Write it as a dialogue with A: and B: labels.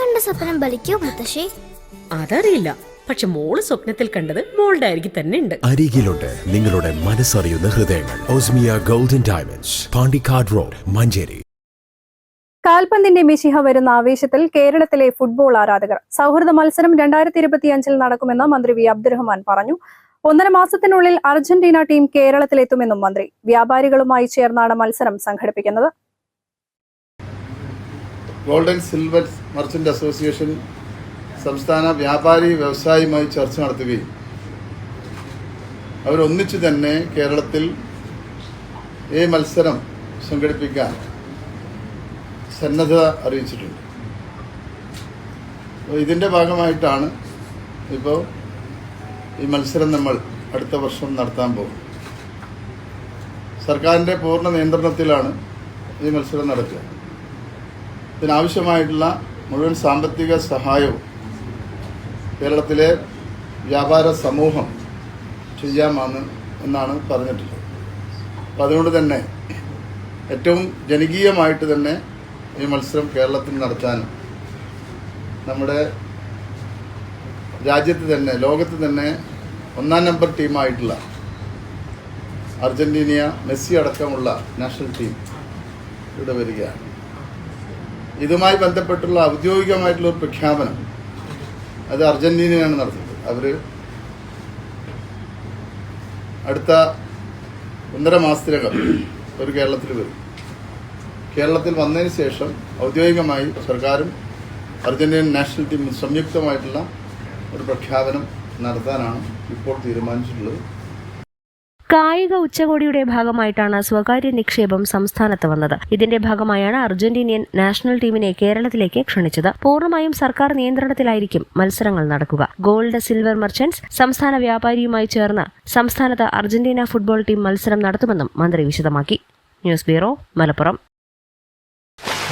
A: കണ്ട സ്വപ്നം ബലിക്കോ മുത്തശ്ശി?
B: അതറിയില്ല. പക്ഷെ മോൾ സ്വപ്നത്തിൽ കണ്ടത് മോളുടെ അരികിൽ തന്നെ ഉണ്ട്.
C: അരികിലുണ്ട് നിങ്ങളുടെ മനസ്സറിയുന്ന ഹൃദയങ്ങൾ. Osmiya golden diamonds Pandikkad road Manjeri.
D: കാൽപന്തിന്റെ മിശിഹ വരുന്ന ആവേശത്തിൽ കേരളത്തിലെ ഫുട്ബോൾ ആരാധകർ. സൗഹൃദ മത്സരം രണ്ടായിരത്തി ഇരുപത്തിയഞ്ചിൽ നടക്കുമെന്ന് മന്ത്രി വി. അബ്ദുറഹ്മാൻ പറഞ്ഞു. ഒന്നര മാസത്തിനുള്ളിൽ അർജന്റീന ടീം കേരളത്തിലെത്തുമെന്നും മന്ത്രി. വ്യാപാരികളുമായി ചേർന്നാണ് മത്സരം സംഘടിപ്പിക്കുന്നത്.
E: ഗോൾഡൻ സിൽവർ മർച്ചന്റ് അസോസിയേഷൻ സംസ്ഥാന വ്യാപാരി വ്യവസായിയുമായി ചർച്ച നടത്തുകയും അവരൊന്നിച്ചു തന്നെ കേരളത്തിൽ ഈ മത്സരം സംഘടിപ്പിക്കാൻ സന്നദ്ധത അറിയിച്ചിട്ടുണ്ട്. അപ്പോൾ ഇതിന്റെ ഭാഗമായിട്ടാണ് ഇപ്പോൾ ഈ മത്സരം നമ്മൾ അടുത്ത വർഷം നടത്താൻ പോകും സർക്കാരിന്റെ പൂർണ നിയന്ത്രണത്തിലാണ് ഈ മത്സരം നടക്കുക. ഇതിനാവശ്യമായിട്ടുള്ള മുഴുവൻ സാമ്പത്തിക സഹായവും കേരളത്തിലെ വ്യാപാര സമൂഹം ചെയ്യാമെന്ന് എന്നാണ് പറഞ്ഞിട്ടുള്ളത്. അപ്പം അതുകൊണ്ട് തന്നെ ഏറ്റവും ജനകീയമായിട്ട് തന്നെ ഈ മത്സരം കേരളത്തിൽ നടത്താനും നമ്മുടെ രാജ്യത്ത് തന്നെ ലോകത്ത് തന്നെ ഒന്നാം നമ്പർ ടീമായിട്ടുള്ള അർജന്റീനിയ മെസ്സി അടക്കമുള്ള നാഷണൽ ടീം ഇവിടെ വരികയാണ്. ഇതുമായി ബന്ധപ്പെട്ടുള്ള ഔദ്യോഗികമായിട്ടുള്ള ഒരു പ്രഖ്യാപനം അത് അർജന്റീനയാണ് നടത്തുന്നത്. അവർ അടുത്ത ഒന്നര മാസത്തിനകം ഒരു കേരളത്തിൽ വരും. കേരളത്തിൽ വന്നതിന് ശേഷം ഔദ്യോഗികമായി സർക്കാരും അർജന്റീനൻ നാഷണൽ ടീമും സംയുക്തമായിട്ടുള്ള ഒരു പ്രഖ്യാപനം നടത്താനാണ് ഇപ്പോൾ തീരുമാനിച്ചിട്ടുള്ളത്.
F: കായിക ഉച്ചകോടിയുടെ ഭാഗമായിട്ടാണ് സ്വകാര്യ നിക്ഷേപം സംസ്ഥാനത്ത് വന്നത്. ഇതിന്റെ ഭാഗമായാണ് അർജന്റീനിയൻ നാഷണൽ ടീമിനെ കേരളത്തിലേക്ക് ക്ഷണിച്ചത്. പൂർണമായും സർക്കാർ നിയന്ത്രണത്തിലായിരിക്കും മത്സരങ്ങൾ നടക്കുക. ഗോൾഡ് സിൽവർ മർച്ചന്റ്സ് സംസ്ഥാന വ്യാപാരിയുമായി ചേർന്ന് സംസ്ഥാനത്ത് അർജന്റീന ഫുട്ബോൾ ടീം മത്സരം നടത്തുമെന്നും മന്ത്രി വിശദമാക്കി. News bureau Malappuram.